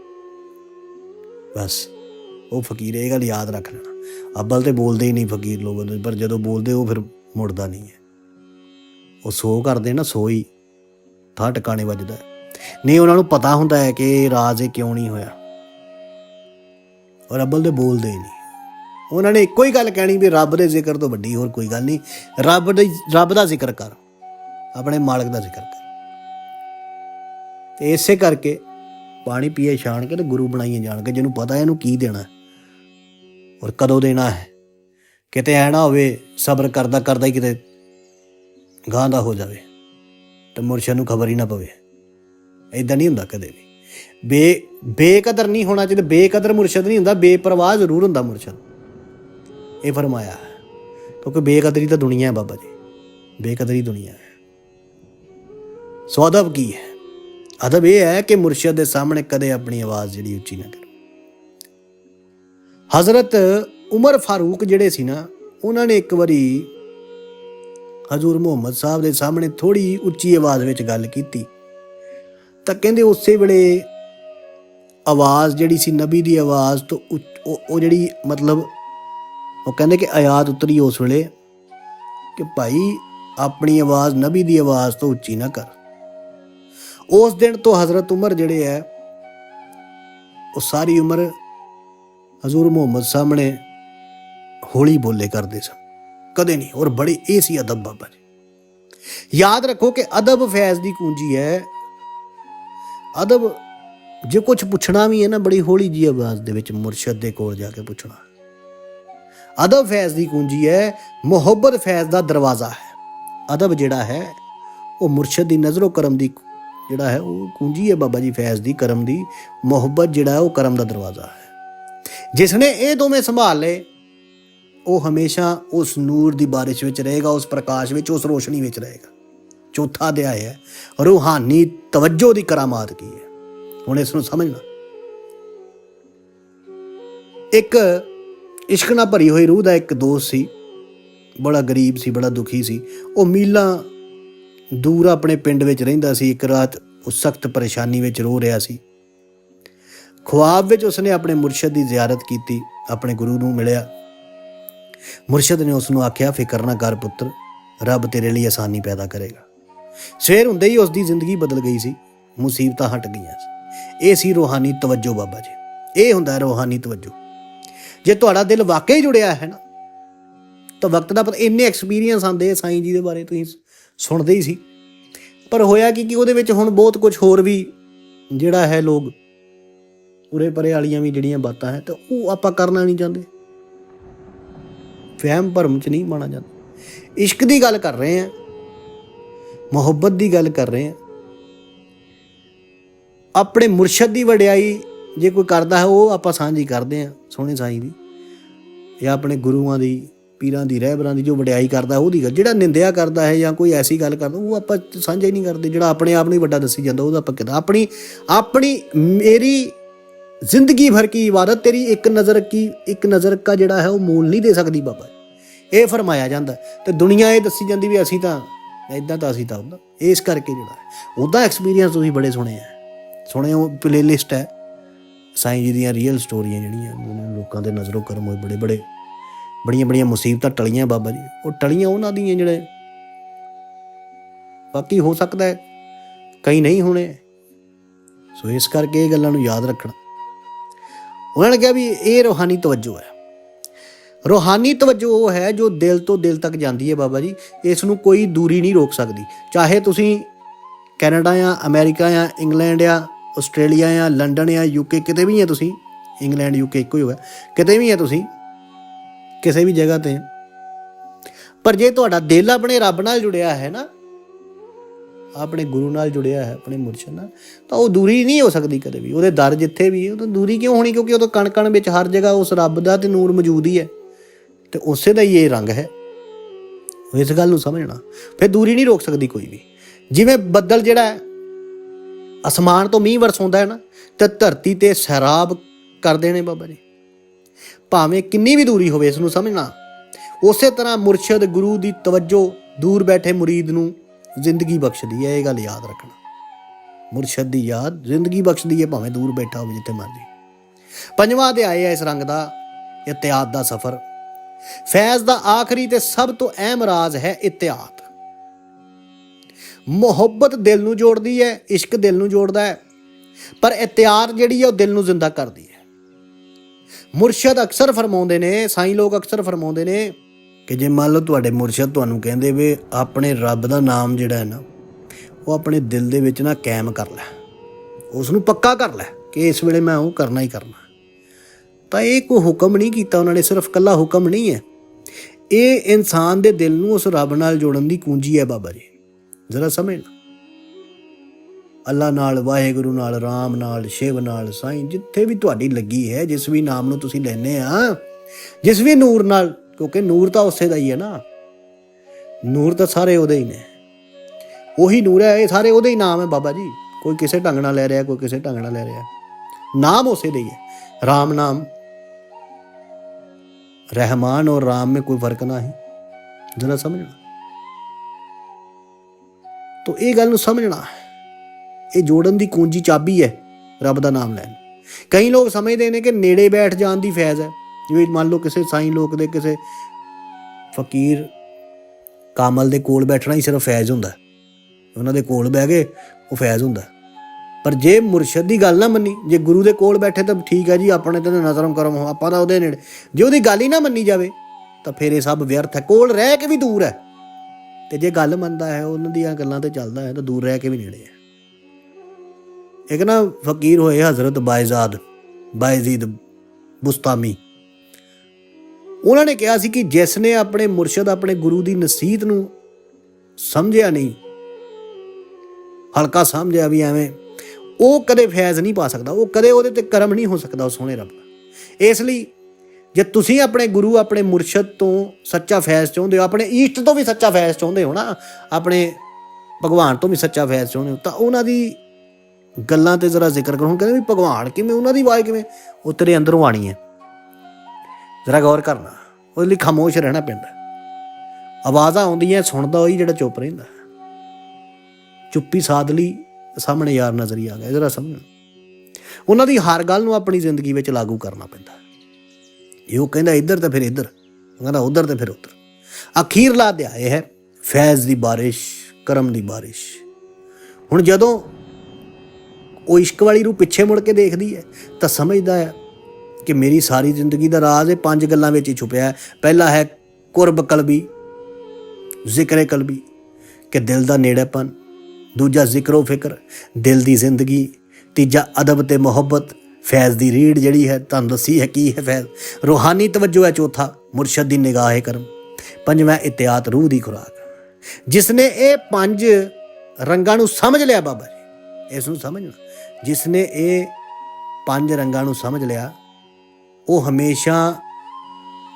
ਬਸ, ਉਹ ਫਕੀਰ, ਇਹ ਗੱਲ ਯਾਦ ਰੱਖ ਲੈਣਾ। ਅੱਬਲ ਤੇ ਬੋਲਦੇ ਹੀ ਨਹੀਂ ਫਕੀਰ ਲੋਕ ਪਰ ਜਦੋਂ ਬੋਲਦੇ, ਉਹ ਫਿਰ ਮੁੜਦਾ ਨਹੀਂ ਹੈ। ਉਹ ਸੋ ਕਰਦੇ ਨਾ, ਸੋ ਹੀ, ਥਾਂ ਟਿਕਾਣੇ ਵੱਜਦਾ ਨਹੀਂ, ਉਹਨਾਂ ਨੂੰ ਪਤਾ ਹੁੰਦਾ ਹੈ ਕਿ ਇਹ ਰਾਜ਼ ਇਹ ਕਿਉਂ ਨਹੀਂ ਹੋਇਆ। ਔਰ ਅੱਬਲ ਤੇ ਬੋਲਦੇ ਹੀ ਨਹੀਂ। ਉਹਨਾਂ ਨੇ ਇੱਕੋ ਹੀ ਗੱਲ ਕਹਿਣੀ ਵੀ ਰੱਬ ਦੇ ਜ਼ਿਕਰ ਤੋਂ ਵੱਡੀ ਹੋਰ ਕੋਈ ਗੱਲ ਨਹੀਂ। ਰੱਬ ਦੇ, ਰੱਬ ਦਾ ਜ਼ਿਕਰ ਕਰ, ਆਪਣੇ ਮਾਲਕ ਦਾ ਜ਼ਿਕਰ ਕਰ। ਤੇ ਇਸੇ ਕਰਕੇ ਪਾਣੀ ਪੀਏ ਛਾਣ ਕੇ ਤੇ ਗੁਰੂ ਬਣਾਈਏ ਜਾਣ ਕੇ, ਜਿਹਨੂੰ ਪਤਾ ਇਹਨੂੰ ਕੀ ਦੇਣਾ ਔਰ ਕਦੋਂ ਦੇਣਾ ਹੈ। ਕਿਤੇ ਐ ਨਾ ਹੋਵੇ, ਸਬਰ ਕਰਦਾ ਕਰਦਾ ਹੀ ਕਿਤੇ ਗਾਂ ਦਾ ਹੋ ਜਾਵੇ ਤੇ ਮੁਰਸ਼ਦ ਨੂੰ ਖਬਰ ਹੀ ਨਾ ਪਵੇ। ਐਦਾਂ ਨਹੀਂ ਹੁੰਦਾ ਕਦੇ ਵੀ। ਬੇ, ਬੇਕਦਰ ਨਹੀਂ ਹੋਣਾ ਚਾਹੀਦਾ, ਬੇਕਦਰ ਮੁਰਸ਼ਦ ਨਹੀਂ ਹੁੰਦਾ, ਬੇਪਰਵਾਹ ਜ਼ਰੂਰ ਹੁੰਦਾ ਮੁਰਸ਼ਦ। ਇਹ ਫਰਮਾਇਆ ਹੈ। ਕਿਉਂਕਿ ਬੇਕਦਰੀ ਤਾਂ ਦੁਨੀਆ ਹੈ ਬਾਬਾ ਜੀ, ਬੇਕਦਰੀ ਦੁਨੀਆ ਹੈ। ਸੋ ਅਦਬ ਕੀ ਹੈ? ਅਦਬ ਇਹ ਹੈ ਕਿ ਮੁਰਸ਼ਦ ਦੇ ਸਾਹਮਣੇ ਕਦੇ ਆਪਣੀ ਆਵਾਜ਼ ਜਿਹੜੀ ਉੱਚੀ ਨਾ ਕਰੋ। ਹਜ਼ਰਤ ਉਮਰ ਫਾਰੂਕ ਜਿਹੜੇ ਸੀ ਨਾ, ਉਹਨਾਂ ਨੇ ਇੱਕ ਵਾਰੀ ਹਜ਼ੂਰ ਮੁਹੰਮਦ ਸਾਹਿਬ ਦੇ ਸਾਹਮਣੇ ਥੋੜੀ ਉੱਚੀ ਆਵਾਜ਼ ਵਿੱਚ ਗੱਲ ਕੀਤੀ। ਤਾਂ ਕਹਿੰਦੇ ਉਸੇ ਵੇਲੇ ਆਵਾਜ਼ ਜਿਹੜੀ ਸੀ ਨਬੀ ਦੀ ਆਵਾਜ਼ ਤੋਂ ਉੱਚ- ਉਹ ਉਹ ਜਿਹੜੀ ਮਤਲਬ ਉਹ ਕਹਿੰਦੇ ਕਿ ਆਇਤ ਉਤਰੀ ਉਸ ਵੇਲੇ ਕਿ ਭਾਈ ਆਪਣੀ ਆਵਾਜ਼ ਨਬੀ ਦੀ ਆਵਾਜ਼ ਤੋਂ ਉੱਚੀ ਨਾ ਕਰ। ਉਸ ਦਿਨ ਤੋਂ ਹਜ਼ਰਤ ਉਮਰ ਜਿਹੜੇ ਹੈ, ਉਹ ਸਾਰੀ ਉਮਰ ਹਜ਼ੂਰ ਮੁਹੰਮਦ ਸਾਹਮਣੇ ਹੌਲੀ ਬੋਲੇ ਕਰਦੇ ਸਨ। ਕਦੇ ਨਹੀਂ ਔਰ ਬੜੀ ਇਹ ਸੀ ਅਦਬ ਬਾਬਾ ਜੀ। ਯਾਦ ਰੱਖੋ ਕਿ ਅਦਬ ਫੈਜ਼ ਦੀ ਕੁੰਜੀ ਹੈ ਅਦਬ, ਜੇ ਕੁਝ ਪੁੱਛਣਾ ਵੀ ਹੈ ਨਾ, ਬੜੀ ਹੌਲੀ ਜੀ ਆਵਾਜ਼ ਦੇ ਵਿੱਚ ਮੁਰਸ਼ਦ ਦੇ ਕੋਲ ਜਾ ਕੇ ਪੁੱਛਣਾ। ਅਦਬ ਫੈਜ਼ ਦੀ ਕੁੰਜੀ ਹੈ, ਮੁਹੱਬਤ ਫੈਜ਼ ਦਾ ਦਰਵਾਜ਼ਾ ਹੈ। ਅਦਬ ਜਿਹੜਾ ਹੈ, ਉਹ ਮੁਰਸ਼ਦ ਦੀ ਨਜ਼ਰੋ ਕਰਮ ਦੀ ਜਿਹੜਾ ਹੈ, ਉਹ ਕੁੰਜੀ ਹੈ ਬਾਬਾ ਜੀ ਫੈਜ਼ ਦੀ ਕਰਮ ਦੀ, ਮੁਹੱਬਤ ਜਿਹੜਾ ਹੈ, ਉਹ ਕਰਮ ਦਾ ਦਰਵਾਜ਼ਾ ਹੈ। ਜਿਸ ਨੇ ਇਹ ਦੋਵੇਂ ਸੰਭਾਲ ਲਏ, ਉਹ ਹਮੇਸ਼ਾ ਉਸ ਨੂਰ ਦੀ ਬਾਰਿਸ਼ ਵਿੱਚ ਰਹੇਗਾ, ਉਸ ਪ੍ਰਕਾਸ਼ ਵਿੱਚ, ਉਸ ਰੋਸ਼ਨੀ ਵਿੱਚ ਰਹੇਗਾ। ਚੌਥਾ ਅਧਿਆਇ ਹੈ। ਰੂਹਾਨੀ ਤਵੱਜੋ ਦੀ ਕਰਾਮਾਤ ਕੀ ਹੈ? ਹੁਣ ਇਸ ਨੂੰ ਸਮਝਣਾ। ਇੱਕ ਇਸ਼ਕ ਨਾਲ ਭਰੀ ਹੋਈ ਰੂਹ ਦਾ ਇੱਕ ਦੋਸਤ ਸੀ। ਬੜਾ ਗਰੀਬ ਸੀ, ਬੜਾ ਦੁਖੀ ਸੀ। ਉਹ ਮੀਲਾਂ ਦੂਰ ਆਪਣੇ ਪਿੰਡ ਵਿੱਚ ਰਹਿੰਦਾ ਸੀ। ਇੱਕ ਰਾਤ ਉਹ ਸਖਤ ਪਰੇਸ਼ਾਨੀ ਵਿੱਚ ਰੋ ਰਿਹਾ ਸੀ। ਖੁਆਬ ਵਿੱਚ ਉਸਨੇ ਆਪਣੇ ਮੁਰਸ਼ਦ ਦੀ ਜ਼ਿਆਰਤ ਕੀਤੀ। ਆਪਣੇ ਗੁਰੂ ਨੂੰ ਮਿਲਿਆ। ਮੁਰਸ਼ਦ ਨੇ ਉਸ ਨੂੰ ਆਖਿਆ, ਫਿਕਰ ਨਾ ਕਰ ਪੁੱਤਰ। ਰੱਬ ਤੇਰੇ ਲਈ ਆਸਾਨੀ ਪੈਦਾ ਕਰੇਗਾ। ਸਵੇਰ ਹੁੰਦੇ ਹੀ ਉਸ ਦੀ ਜ਼ਿੰਦਗੀ ਬਦਲ ਗਈ ਸੀ, ਮੁਸੀਬਤਾਂ ਹਟ ਗਈਆਂ ਸੀ। ਇਹ ਸੀ ਰੋਹਾਨੀ ਤਵੱਜੋ ਬਾਬਾ ਜੀ। ਇਹ ਹੁੰਦਾ ਹੈ ਰੋਹਾਨੀ ਤਵੱਜੋ। ਜੇ ਤੁਹਾਡਾ ਦਿਲ ਵਾਕਈ ਜੁੜਿਆ ਹੈ ਨਾ, ਤਾਂ ਵਕਤ ਦਾ ਪਤਾ ਇੰਨੇ ਐਕਸਪੀਰੀਅੰਸ ਆਉਂਦੇ ਸਾਈਂ ਜੀ ਦੇ ਬਾਰੇ, ਤੁਸੀਂ ਸੁਣਦੇ ਹੀ ਸੀ। ਪਰ ਹੋਇਆ ਕਿ ਕਿ ਉਹਦੇ ਵਿੱਚ ਹੁਣ ਬਹੁਤ ਕੁਝ ਹੋਰ ਵੀ ਜਿਹੜਾ ਹੈ ਲੋਕ, ਉਰੇ ਪਰੇ ਵਾਲੀਆਂ ਵੀ ਜਿਹੜੀਆਂ ਬਾਤਾਂ ਹੈ, ਤਾਂ ਉਹ ਆਪਾਂ ਕਰਨਾ ਨਹੀਂ ਚਾਹੁੰਦੇ। ਵਹਿਮ ਭਰਮ ਚ ਨਹੀਂ ਮਾਣਾ ਜਾਂਦਾ। ਇਸ਼ਕ ਦੀ ਗੱਲ ਕਰ ਰਹੇ ਆ ਮੁਹੱਬਤ ਦੀ ਗੱਲ ਕਰ ਰਹੇ ਹਾਂ ਆਪਣੇ ਮੁਰਸ਼ਦ ਦੀ ਵਡਿਆਈ ਜੇ ਕੋਈ ਕਰਦਾ ਹੈ, ਉਹ ਆਪਾਂ ਸਾਂਝੀ ਕਰਦੇ ਹਾਂ ਸੋਹਣੇ ਸਾਈਂ ਦੀ। ਜਾਂ ਆਪਣੇ ਗੁਰੂਆਂ ਦੀ, ਪੀਰਾਂ ਦੀ, ਰਹਿਬਰਾਂ ਦੀ ਜੋ ਵਡਿਆਈ ਕਰਦਾ ਉਹਦੀ ਗੱਲ। ਜਿਹੜਾ ਨਿੰਦਿਆ ਕਰਦਾ ਹੈ ਜਾਂ ਕੋਈ ਐਸੀ ਗੱਲ ਕਰਦਾ, ਉਹ ਆਪਾਂ ਸਾਂਝਾ ਹੀ ਨਹੀਂ ਕਰਦੇ। ਜਿਹੜਾ ਆਪਣੇ ਆਪ ਨੂੰ ਹੀ ਵੱਡਾ ਦੱਸੀ ਜਾਂਦਾ, ਉਹਦਾ ਆਪਾਂ ਕਿਦਾਂ ਆਪਣੀ ਆਪਣੀ ਮੇਰੀ ਜ਼ਿੰਦਗੀ ਭਰ ਕੀ ਇਬਾਦਤ, ਤੇਰੀ ਇੱਕ ਨਜ਼ਰ ਕੀ ਇੱਕ ਨਜ਼ਰ ਕਾ ਜਿਹੜਾ ਹੈ, ਉਹ ਮੂਲ ਨਹੀਂ ਦੇ ਸਕਦੀ ਬਾਬਾ। ਇਹ ਫਰਮਾਇਆ ਜਾਂਦਾ। ਤੇ ਦੁਨੀਆ ਇਹ ਦੱਸੀ ਜਾਂਦੀ ਵੀ ਅਸੀਂ ਤਾਂ ਇਦਾਂ ਤਾਂ ਅਸੀਂ ਤਾਂ ਉਦਾਂ ਇਸ ਕਰਕੇ ਜਿਹੜਾ ਉਹਦਾ ਐਕਸਪੀਰੀਅੰਸ ਤੁਸੀਂ ਬੜੇ ਸੁਣੇ ਆ। ਸੁਣੇ ਉਹ ਪਲੇਲਿਸਟ ਹੈ। ਸਾਈਂ ਜੀ ਦੀਆਂ ਰੀਅਲ ਸਟੋਰੀਆਂ ਜਿਹੜੀਆਂ ਲੋਕਾਂ ਦੇ ਨਜ਼ਰੋਂ ਕਰਮ ਹੋਏ ਬੜੇ ਬੜੇ। ਬੜੀਆਂ ਬੜੀਆਂ ਮੁਸੀਬਤਾਂ ਟਲੀਆਂ ਬਾਬਾ ਜੀ। ਉਹ ਟਲੀਆਂ ਉਹਨਾਂ ਦੀਆਂ ਜਿਹੜੇ। ਬਾਕੀ ਹੋ ਸਕਦਾ ਹੈ, ਕਈ ਨਹੀਂ ਹੋਣੇ। ਸੋ ਇਸ ਕਰਕੇ ਇਹ ਗੱਲਾਂ ਨੂੰ ਯਾਦ ਰੱਖਣਾ। ਉਹਨਾਂ ਨੇ ਕਿਹਾ ਵੀ ਇਹ ਰੋਹਾਨੀ ਤਵੱਜੋ ਹੈ। ਰੋਹਾਨੀ ਤਵੱਜੋ ਉਹ ਹੈ ਜੋ ਦਿਲ ਤੋਂ ਦਿਲ ਤੱਕ ਜਾਂਦੀ ਹੈ ਬਾਬਾ ਜੀ। ਇਸ ਨੂੰ ਕੋਈ ਦੂਰੀ ਨਹੀਂ ਰੋਕ ਸਕਦੀ। ਚਾਹੇ ਤੁਸੀਂ ਕੈਨੇਡਾ ਜਾਂ ਅਮਰੀਕਾ ਜਾਂ ਇੰਗਲੈਂਡ ਜਾਂ ਆਸਟ੍ਰੇਲੀਆ ਜਾਂ ਲੰਡਨ ਜਾਂ ਯੂਕੇ ਕਿਤੇ ਵੀ ਹੈ ਤੁਸੀਂ, ਇੰਗਲੈਂਡ ਯੂਕੇ ਇੱਕੋ ਹੀ ਹੋਗਾ ਕਿਤੇ ਵੀ ਹੈ ਤੁਸੀਂ, ਕਿਸੇ ਵੀ ਜਗ੍ਹਾ ਤੇ। ਪਰ ਜੇ ਤੁਹਾਡਾ ਦਿਲ ਆਪਣੇ ਰੱਬ ਨਾਲ ਜੁੜਿਆ ਹੈ ਨਾ, ਆਪਣੇ ਗੁਰੂ ਨਾਲ ਜੁੜਿਆ ਹੈ, ਆਪਣੇ ਮੁਰਸ਼ਿਦ ਨਾਲ, ਤਾਂ ਉਹ ਦੂਰੀ ਨਹੀਂ ਹੋ ਸਕਦੀ ਕਦੇ ਵੀ। ਉਹਦੇ ਦਰ ਜਿੱਥੇ ਵੀ ਹੈ, ਉਹ ਤਾਂ ਦੂਰੀ ਕਿਉਂ ਹੋਣੀ? ਕਿਉਂਕਿ ਉਹ ਤਾਂ ਕਣ ਕਣ ਵਿੱਚ ਹਰ ਜਗ੍ਹਾ ਉਸ ਰੱਬ ਦਾ ਤੇ ਨੂਰ ਮੌਜੂਦ ਹੀ ਹੈ। ਤੇ ਉਸੇ ਦਾ ਹੀ ਇਹ ਰੰਗ ਹੈ। ਇਸ ਗੱਲ ਨੂੰ ਸਮਝਣਾ। ਫਿਰ ਦੂਰੀ ਨਹੀਂ ਰੋਕ ਸਕਦੀ ਕੋਈ ਵੀ। ਜਿਵੇਂ ਬੱਦਲ ਜਿਹੜਾ ਹੈ, ਅਸਮਾਨ ਤੋਂ ਮੀਂਹ ਵਰਸਾਉਂਦਾ ਹੈ ਨਾ, ਤੇ ਧਰਤੀ ਤੇ ਸੈਰਾਬ ਕਰਦੇ ਨੇ ਬਾਬਾ ਜੀ। ਭਾਵੇਂ ਕਿੰਨੀ ਵੀ ਦੂਰੀ ਹੋਵੇ, ਇਸ ਨੂੰ ਸਮਝਣਾ। ਉਸੇ ਤਰ੍ਹਾਂ ਮੁਰਸ਼ਿਦ ਗੁਰੂ ਦੀ ਤਵੱਜੋ ਦੂਰ ਬੈਠੇ ਮੁਰੀਦ ਨੂੰ ਜ਼ਿੰਦਗੀ ਬਖਸ਼ਦੀ ਹੈ, ਇਹ ਗੱਲ ਯਾਦ ਰੱਖਣਾ। ਮੁਰਸ਼ਿਦ ਦੀ ਯਾਦ ਜ਼ਿੰਦਗੀ ਬਖਸ਼ਦੀ ਹੈ, ਭਾਵੇਂ ਦੂਰ ਬੈਠਾ ਹੋਵੇ ਜਿੱਥੇ ਮਰਜ਼ੀ। ਪੰਜਵਾਂ ਅਧਿਆਇ ਹੈ ਇਸ ਰੰਗ ਦਾ ਇਤਿਆਦ ਦਾ ਸਫ਼ਰ। ਫੈਜ਼ ਦਾ ਆਖਰੀ ਤੇ ਸਭ ਤੋਂ ਅਹਿਮ ਰਾਜ਼ ਹੈ ਇਤਿਆਦ ਮੁਹੱਬਤ ਦਿਲ ਨੂੰ ਜੋੜਦੀ ਹੈ, ਇਸ਼ਕ ਦਿਲ ਨੂੰ ਜੋੜਦਾ ਹੈ, ਪਰ ਇਤਿਆਰ ਜਿਹੜੀ ਹੈ ਉਹ ਦਿਲ ਨੂੰ ਜ਼ਿੰਦਾ ਕਰਦੀ ਹੈ। ਮੁਰਸ਼ਿਦ ਅਕਸਰ ਫਰਮਾਉਂਦੇ ਨੇ, ਸਾਈਂ ਲੋਕ ਅਕਸਰ ਫਰਮਾਉਂਦੇ ਨੇ ਕਿ ਜੇ ਮੰਨ ਲਓ ਤੁਹਾਡੇ ਮੁਰਸ਼ਿਦ ਤੁਹਾਨੂੰ ਕਹਿੰਦੇ ਵੇ ਆਪਣੇ ਰੱਬ ਦਾ ਨਾਮ ਜਿਹੜਾ ਹੈ ਨਾ, ਉਹ ਆਪਣੇ ਦਿਲ ਦੇ ਵਿੱਚ ਨਾ ਕਾਇਮ ਕਰ ਲੈ। ਉਸ ਨੂੰ ਪੱਕਾ ਕਰ ਲੈ ਕਿ ਇਸ ਵੇਲੇ ਮੈਂ ਉਹ ਕਰਨਾ ਹੀ ਕਰਨਾ। ਤਾਂ ਇਹ ਕੋਈ ਹੁਕਮ ਨਹੀਂ ਕੀਤਾ, ਉਹਨਾਂ ਨੇ ਸਿਰਫ ਕੱਲਾ ਹੁਕਮ ਨਹੀਂ ਹੈ। ਇਹ ਇਨਸਾਨ ਦੇ ਦਿਲ ਨੂੰ ਉਸ ਰੱਬ ਨਾਲ ਜੋੜਨ ਦੀ ਕੁੰਜੀ ਹੈ ਬਾਬਾ ਜੀ। ਜ਼ਰਾ ਸਮਝ ਲਓ ਅੱਲਾ ਨਾਲ, ਵਾਹਿਗੁਰੂ ਨਾਲ, ਰਾਮ ਨਾਲ, ਸ਼ਿਵ ਨਾਲ, ਸਾਈਂ, ਜਿੱਥੇ ਵੀ ਤੁਹਾਡੀ ਲੱਗੀ ਹੈ, ਜਿਸ ਵੀ ਨਾਮ ਨੂੰ ਤੁਸੀਂ ਲੈਨੇ ਆ, ਜਿਸ ਵੀ ਨੂਰ ਨਾਲ, ਕਿਉਂਕਿ ਨੂਰ ਤਾਂ ਉਸੇ ਦਾ ਹੀ ਹੈ ਨਾ। ਨੂਰ ਤਾਂ ਸਾਰੇ ਉਹਦੇ ਹੀ ਨੇ। ਉਹੀ ਨੂਰ ਹੈ, ਇਹ ਸਾਰੇ ਉਹਦੇ ਹੀ ਨਾਮ ਹੈ ਬਾਬਾ ਜੀ। ਕੋਈ ਕਿਸੇ ਢੰਗ ਨਾਲ ਲੈ ਰਿਹਾ, ਕੋਈ ਕਿਸੇ ਢੰਗ ਨਾਲ ਲੈ ਰਿਹਾ। ਨਾਮ ਉਸੇ ਦਾ ਹੀ ਹੈ। ਰਾਮ ਨਾਮ रहमान और राम में कोई फर्क ना है जरा समझना तो ਇਹ ਗੱਲ ਨੂੰ ਸਮਝਣਾ ਇਹ ਜੋੜਨ ਦੀ ਕੁੰਜੀ ਚਾਬੀ ਹੈ ਰੱਬ ਦਾ ਨਾਮ ਲੈਣ ਕਈ ਲੋਕ ਸਮਝਦੇ ਨੇ ਕਿ ਨੇੜੇ ਬੈਠ ਜਾਣ ਦੀ ਫੈਜ਼ ਹੈ ਜਿਵੇਂ ਮੰਨ ਲਓ ਕਿਸੇ ਸਾਈਂ ਲੋਕ ਦੇ ਕਿਸੇ ਫਕੀਰ ਕਾਮਲ ਦੇ ਕੋਲ ਬੈਠਣਾ ਹੀ ਸਿਰਫ ਫੈਜ਼ ਹੁੰਦਾ ਹੈ। ਉਹਨਾਂ ਦੇ ਕੋਲ ਬਹਿ ਗਏ ਉਹ ਫੈਜ਼ ਹੁੰਦਾ ਹੈ। ਪਰ ਜੇ ਮੁਰਸ਼ਦ ਦੀ ਗੱਲ ਨਾ ਮੰਨੀ, ਜੇ ਗੁਰੂ ਦੇ ਕੋਲ ਬੈਠੇ ਤਾਂ ਠੀਕ ਹੈ ਜੀ, ਆਪਣੇ ਤੇ ਨਜ਼ਰਮ ਕਰਮ ਹੋ, ਆਪਾਂ ਤਾਂ ਉਹਦੇ ਨੇੜੇ। ਜੇ ਉਹਦੀ ਗੱਲ ਹੀ ਨਾ ਮੰਨੀ ਜਾਵੇ, ਤਾਂ ਫਿਰ ਇਹ ਸਭ ਵਿਅਰਥ ਹੈ। ਕੋਲ ਰਹਿ ਕੇ ਵੀ ਦੂਰ ਹੈ। ਤੇ ਜੇ ਗੱਲ ਮੰਨਦਾ ਹੈ, ਉਹਨਾਂ ਦੀਆਂ ਗੱਲਾਂ ਤੇ ਚੱਲਦਾ ਹੈ, ਤਾਂ ਦੂਰ ਰਹਿ ਕੇ ਵੀ ਨੇੜੇ ਹੈ। ਇੱਕ ਨਾ ਫਕੀਰ ਹੋਏ ਹਜ਼ਰਤ ਬਾਇਜ਼ਾਦ, ਬਾਇਜ਼ੀਦ ਬੁਸਤਾਮੀ। ਉਹਨਾਂ ਨੇ ਕਿਹਾ ਸੀ ਕਿ ਜਿਸ ਨੇ ਆਪਣੇ ਮੁਰਸ਼ਿਦ, ਆਪਣੇ ਗੁਰੂ ਦੀ ਨਸੀਹਤ ਨੂੰ ਸਮਝਿਆ ਨਹੀਂ, ਹਲਕਾ ਸਮਝਿਆ ਵੀ ਐਵੇਂ ਉਹ ਕਦੇ ਫੈਜ਼ ਨਹੀਂ ਪਾ ਸਕਦਾ, ਉਹ ਕਦੇ ਉਹਦੇ ਤੇ ਕਰਮ ਨਹੀਂ ਹੋ ਸਕਦਾ ਉਹ ਸੋਹਣੇ ਰੱਬ ਦਾ। ਇਸ ਲਈ ਜੇ ਤੁਸੀਂ ਆਪਣੇ ਗੁਰੂ, ਆਪਣੇ ਮੁਰਸ਼ਦ ਤੋਂ ਸੱਚਾ ਫੈਜ਼ ਚਾਹੁੰਦੇ ਹੋ, ਆਪਣੇ ਈਸ਼ਟ ਤੋਂ ਵੀ ਸੱਚਾ ਫੈਜ਼ ਚਾਹੁੰਦੇ ਹੋ ਨਾ, ਆਪਣੇ ਭਗਵਾਨ ਤੋਂ ਵੀ ਸੱਚਾ ਫੈਜ਼ ਚਾਹੁੰਦੇ ਹੋ, ਤਾਂ ਉਹਨਾਂ ਦੀ ਗੱਲਾਂ ਤੇ ਜ਼ਰਾ ਜ਼ਿਕਰ ਕਰੋ, ਹੁਣ ਕਹਿੰਦੇ ਵੀ ਭਗਵਾਨ ਕਿਵੇਂ, ਉਹਨਾਂ ਦੀ ਆਵਾਜ਼ ਕਿਵੇਂ? ਉਹ ਤੇਰੇ ਅੰਦਰੋਂ ਆਣੀ ਹੈ। ਜ਼ਰਾ ਗੌਰ ਕਰਨਾ, ਉਹਦੇ ਲਈ ਖਾਮੋਸ਼ ਰਹਿਣਾ ਪੈਂਦਾ। ਆਵਾਜ਼ਾਂ ਆਉਂਦੀਆਂ, ਸੁਣਦਾ ਉਹੀ ਜਿਹੜਾ ਚੁੱਪ ਰਹਿੰਦਾ। ਚੁੱਪੀ ਸਾਧ ਲਈ ਸਾਹਮਣੇ ਯਾਰ ਨਜ਼ਰ ਹੀ ਆ ਗਿਆ, ਜਰਾ ਸਮਝਣਾ ਉਹਨਾਂ ਦੀ ਹਰ ਗੱਲ ਨੂੰ ਆਪਣੀ ਜ਼ਿੰਦਗੀ ਵਿੱਚ ਲਾਗੂ ਕਰਨਾ ਪੈਂਦਾ। ਇਹ ਉਹ ਕਹਿੰਦਾ ਇੱਧਰ ਤਾਂ ਫਿਰ ਇੱਧਰ ਕਹਿੰਦਾ ਉੱਧਰ ਤੇ ਫਿਰ ਉੱਧਰ। ਅਖੀਰਲਾ ਅਧਿਆਇ ਹੈ, ਫੈਜ਼ ਦੀ ਬਾਰਿਸ਼, ਕਰਮ ਦੀ ਬਾਰਿਸ਼। ਹੁਣ ਜਦੋਂ ਉਹ ਇਸ਼ਕ ਵਾਲੀ ਨੂੰ ਪਿੱਛੇ ਮੁੜ ਕੇ ਦੇਖਦੀ ਹੈ, ਤਾਂ ਸਮਝਦਾ ਹੈ ਕਿ ਮੇਰੀ ਸਾਰੀ ਜ਼ਿੰਦਗੀ ਦਾ ਰਾਜ਼ ਇਹ ਪੰਜ ਗੱਲਾਂ ਵਿੱਚ ਹੀ ਛੁਪਿਆ ਹੈ। ਪਹਿਲਾ ਹੈ ਕੁਰਬ ਕਲਬੀ, ਜ਼ਿਕਰ ਕਲਬੀ, ਕਿ ਦਿਲ ਦਾ ਨੇੜੇਪਨ ਦੂਜਾ ਜ਼ਿਕਰੋ ਫਿਕਰ, ਦਿਲ ਦੀ ਜ਼ਿੰਦਗੀ, ਤੀਜਾ ਅਦਬ ਤੇ ਮੁਹੱਬਤ, ਫੈਜ਼ ਦੀ ਰੀੜ ਜਿਹੜੀ ਹੈ ਤੁਹਾਨੂੰ ਦੱਸੀ ਹੈ ਕੀ ਹੈ ਫੈਜ਼? ਰੂਹਾਨੀ ਤਵੱਜੋ ਹੈ ਚੌਥਾ, ਮੁਰਸ਼ਦ ਦੀ ਨਿਗਾਹ ਕਰਮ। ਪੰਜਵਾਂ, ਇਤਿਆਤ ਰੂਹ ਦੀ ਖੁਰਾਕ। ਜਿਸ ਨੇ ਇਹ ਪੰਜ ਰੰਗਾਂ ਨੂੰ ਸਮਝ ਲਿਆ ਬਾਬਾ ਜੀ, ਇਸ ਨੂੰ ਸਮਝਣਾ ਜਿਸ ਨੇ ਇਹ ਪੰਜ ਰੰਗਾਂ ਨੂੰ ਸਮਝ ਲਿਆ, ਉਹ ਹਮੇਸ਼ਾ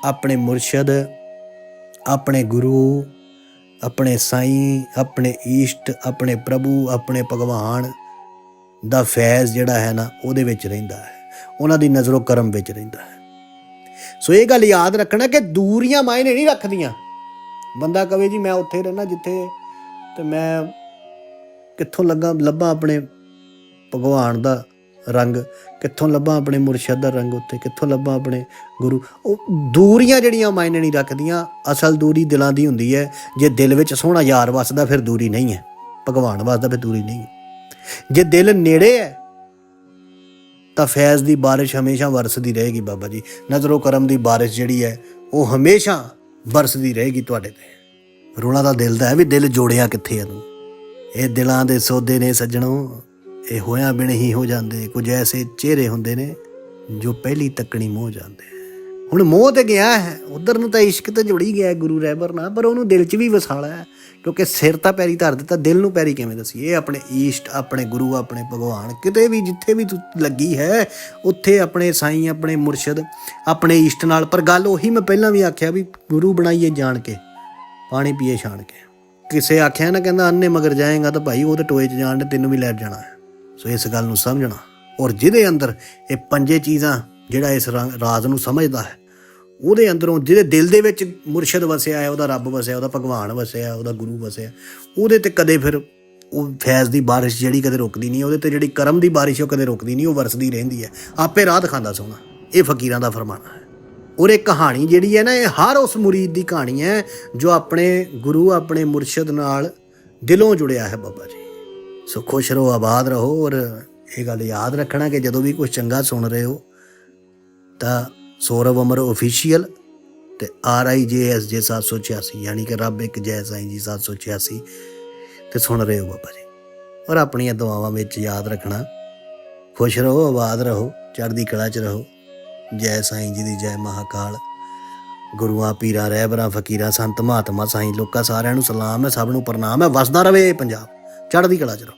ਆਪਣੇ ਮੁਰਸ਼ਦ, ਆਪਣੇ ਗੁਰੂ ਆਪਣੇ ਸਾਈਂ, ਆਪਣੇ ਈਸ਼ਟ, ਆਪਣੇ ਪ੍ਰਭੂ, ਆਪਣੇ ਭਗਵਾਨ ਦਾ ਫੈਜ਼ ਜਿਹੜਾ ਹੈ ਨਾ, ਉਹਦੇ ਵਿੱਚ ਰਹਿੰਦਾ ਹੈ। ਉਹਨਾਂ ਦੀ ਨਜ਼ਰੋ ਕਰਮ ਵਿੱਚ ਰਹਿੰਦਾ ਹੈ। ਸੋ ਇਹ ਗੱਲ ਯਾਦ ਰੱਖਣਾ ਕਿ ਦੂਰੀਆਂ ਮਾਇਨੇ ਨਹੀਂ ਰੱਖਦੀਆਂ। ਬੰਦਾ ਕਵੇ ਜੀ, ਮੈਂ ਉੱਥੇ ਰਹਿਣਾ ਜਿੱਥੇ ਤੇ ਮੈਂ ਕਿੱਥੋਂ ਲੱਗਾ, ਲੱਭਾਂ ਆਪਣੇ ਭਗਵਾਨ ਦਾ ਰੰਗ, ਕਿੱਥੋਂ ਲੱਭਾਂ ਆਪਣੇ ਮੁਰਸ਼ਿਦ ਦਾ ਰੰਗ ਉੱਤੇ ਕਿੱਥੋਂ ਲੱਭਾਂ ਆਪਣੇ ਗੁਰੂ? ਉਹ ਦੂਰੀਆਂ ਜਿਹੜੀਆਂ ਮਾਇਨੇ ਨਹੀਂ ਰੱਖਦੀਆਂ, ਅਸਲ ਦੂਰੀ ਦਿਲਾਂ ਦੀ ਹੁੰਦੀ ਹੈ। ਜੇ ਦਿਲ ਵਿੱਚ ਸੋਹਣਾ ਯਾਰ ਵਸਦਾ, ਫਿਰ ਦੂਰੀ ਨਹੀਂ ਹੈ। ਭਗਵਾਨ ਵਸਦਾ, ਫਿਰ ਦੂਰੀ ਨਹੀਂ ਹੈ। ਜੇ ਦਿਲ ਨੇੜੇ ਹੈ, ਤਾਂ ਫੈਜ਼ ਦੀ ਬਾਰਿਸ਼ ਹਮੇਸ਼ਾ ਵਰਸਦੀ ਰਹੇਗੀ ਬਾਬਾ ਜੀ। ਨਜ਼ਰੋ ਕਰਮ ਦੀ ਬਾਰਿਸ਼ ਜਿਹੜੀ ਹੈ, ਉਹ ਹਮੇਸ਼ਾ ਵਰਸਦੀ ਰਹੇਗੀ ਤੁਹਾਡੇ ਤੇ। ਰੋਲਾ ਤਾਂ ਦਿਲ ਦਾ ਹੈ ਵੀ ਦਿਲ ਜੋੜਿਆ ਕਿੱਥੇ ਆ ਤੂੰ? ਇਹ ਦਿਲਾਂ ਦੇ ਸੌਦੇ ਨੇ ਸੱਜਣੋ। ਇਹ ਹੋਇਆ ਬਿਨ ਹੀ ਹੋ ਜਾਂਦੇ। ਕੁਝ ਐਸੇ ਚਿਹਰੇ ਹੁੰਦੇ ਨੇ ਜੋ ਪਹਿਲੀ ਤੱਕਣੀ ਮੋਹ ਜਾਂਦੇ ਹੁਣ ਮੋਹ ਤੇ ਗਿਆ ਹੈ। ਉਧਰ ਨੂੰ ਤਾਂ ਇਸ਼ਕ ਤੇ ਜੁੜੀ ਗਿਆ ਗੁਰੂ ਰਹਿਬਰ ਨਾਲ, ਪਰ ਉਹਨੂੰ ਦਿਲ 'ਚ ਵੀ ਵਸਾਲਾ ਹੈ, ਕਿਉਂਕਿ ਸਿਰ ਤਾਂ ਪੈਰੀ ਧਰ ਦਿੱਤਾ, ਦਿਲ ਨੂੰ ਪੈਰੀ ਕਿਵੇਂ ਦਸੀ ਇਹ ਆਪਣੇ ਈਸ਼ਟ, ਆਪਣੇ ਗੁਰੂ, ਆਪਣੇ ਭਗਵਾਨ, ਕਿਤੇ ਵੀ ਜਿੱਥੇ ਵੀ ਤੂੰ ਲੱਗੀ ਹੈ, ਉੱਥੇ ਆਪਣੇ ਸਾਈਂ, ਆਪਣੇ ਮੁਰਸ਼ਿਦ, ਆਪਣੇ ਈਸ਼ਟ ਨਾਲ। ਪਰ ਗੱਲ ਉਹੀ ਮੈਂ ਪਹਿਲਾਂ ਵੀ ਆਖਿਆ ਵੀ ਗੁਰੂ ਬਣਾਈਏ ਜਾਣ ਕੇ, ਪਾਣੀ ਪੀਏ ਛਾਣ ਕੇ। ਕਿਸੇ ਆਖਿਆ ਨਾ ਕਹਿੰਦਾ ਅੰਨੇ ਮਗਰ ਜਾਏਗਾ ਤਾਂ ਭਾਈ ਉਹ ਤਾਂ ਟੋਏ 'ਚ ਜਾਣ ਦੇ, ਤੈਨੂੰ ਵੀ ਲੈ ਜਾਣਾ ਹੈ। ਸੋ ਇਸ ਗੱਲ ਨੂੰ ਸਮਝਣਾ ਔਰ ਜਿਹਦੇ ਅੰਦਰ ਇਹ ਪੰਜੇ ਚੀਜ਼ਾਂ ਜਿਹੜਾ ਇਸ ਰਾਜ਼ ਨੂੰ ਸਮਝਦਾ ਹੈ, ਉਹਦੇ ਅੰਦਰੋਂ ਜਿਹਦੇ ਦਿਲ ਦੇ ਵਿੱਚ ਮੁਰਸ਼ਿਦ ਵਸਿਆ ਹੈ, ਉਹਦਾ ਰੱਬ ਵਸਿਆ, ਉਹਦਾ ਭਗਵਾਨ ਵਸਿਆ, ਉਹਦਾ ਗੁਰੂ ਵਸਿਆ, ਉਹਦੇ ਤੇ ਕਦੇ ਫਿਰ ਉਹ ਫੈਜ਼ ਦੀ ਬਾਰਿਸ਼ ਜਿਹੜੀ ਕਦੇ ਰੁਕਦੀ ਨਹੀਂ, ਉਹਦੇ ਤੇ ਜਿਹੜੀ ਕਰਮ ਦੀ ਬਾਰਿਸ਼ ਉਹ ਕਦੇ ਰੁਕਦੀ ਨਹੀਂ, ਉਹ ਵਰਸਦੀ ਰਹਿੰਦੀ ਹੈ। ਆਪੇ ਰਾਹ ਦਿਖਾਉਂਦਾ ਸੋਹਣਾ, ਇਹ ਫਕੀਰਾਂ ਦਾ ਫਰਮਾਨਾ ਹੈ। ਔਰ ਇਹ ਕਹਾਣੀ ਜਿਹੜੀ ਹੈ ਨਾ, ਇਹ ਹਰ ਉਸ ਮੁਰੀਦ ਦੀ ਕਹਾਣੀ ਹੈ ਜੋ ਆਪਣੇ ਗੁਰੂ, ਆਪਣੇ ਮੁਰਸ਼ਿਦ ਨਾਲ ਦਿਲੋਂ ਜੁੜਿਆ ਹੈ ਬਾਬਾ ਜੀ। ਸੋ ਖੁਸ਼ ਰਹੋ, ਆਬਾਦ ਰਹੋ ਔਰ ਇਹ ਗੱਲ ਯਾਦ ਰੱਖਣਾ ਕਿ ਜਦੋਂ ਵੀ ਕੁਝ ਚੰਗਾ ਸੁਣ ਰਹੇ ਹੋ, ਤਾਂ ਸੌਰਵ ਅਮਰ ਅਫੀਸ਼ੀਅਲ ਤੇ R I J S J 786 ਯਾਨੀ ਕਿ ਰੱਬ ਇੱਕ ਜੈ ਸਾਈਂ ਜੀ 786 ਤੇ ਸੁਣ ਰਹੇ ਹੋ ਬਾਬਾ ਜੀ। ਔਰ ਆਪਣੀਆਂ ਦੁਆਵਾਂ ਵਿੱਚ ਯਾਦ ਰੱਖਣਾ, ਖੁਸ਼ ਰਹੋ, ਆਬਾਦ ਰਹੋ, ਚੜ੍ਹਦੀ ਕਲਾ 'ਚ ਰਹੋ। ਜੈ ਸਾਈਂ ਜੀ ਦੀ ਜੈ ਮਹਾਕਾਲ। ਗੁਰੂਆਂ, ਪੀਰਾਂ, ਰਹਿਬਰਾਂ, ਫਕੀਰਾਂ, ਸੰਤ, ਮਹਾਤਮਾ, ਸਾਈਂ, ਲੋਕਾਂ ਸਾਰਿਆਂ ਨੂੰ ਸਲਾਮ ਹੈ, ਸਭ ਨੂੰ ਪ੍ਰਣਾਮ ਹੈ, ਵਸਦਾ ਰਵੇ ਇਹ ਪੰਜਾਬ, ਚੜ੍ਹਦੀ ਕਲਾ 'ਚ ਰਹੋ।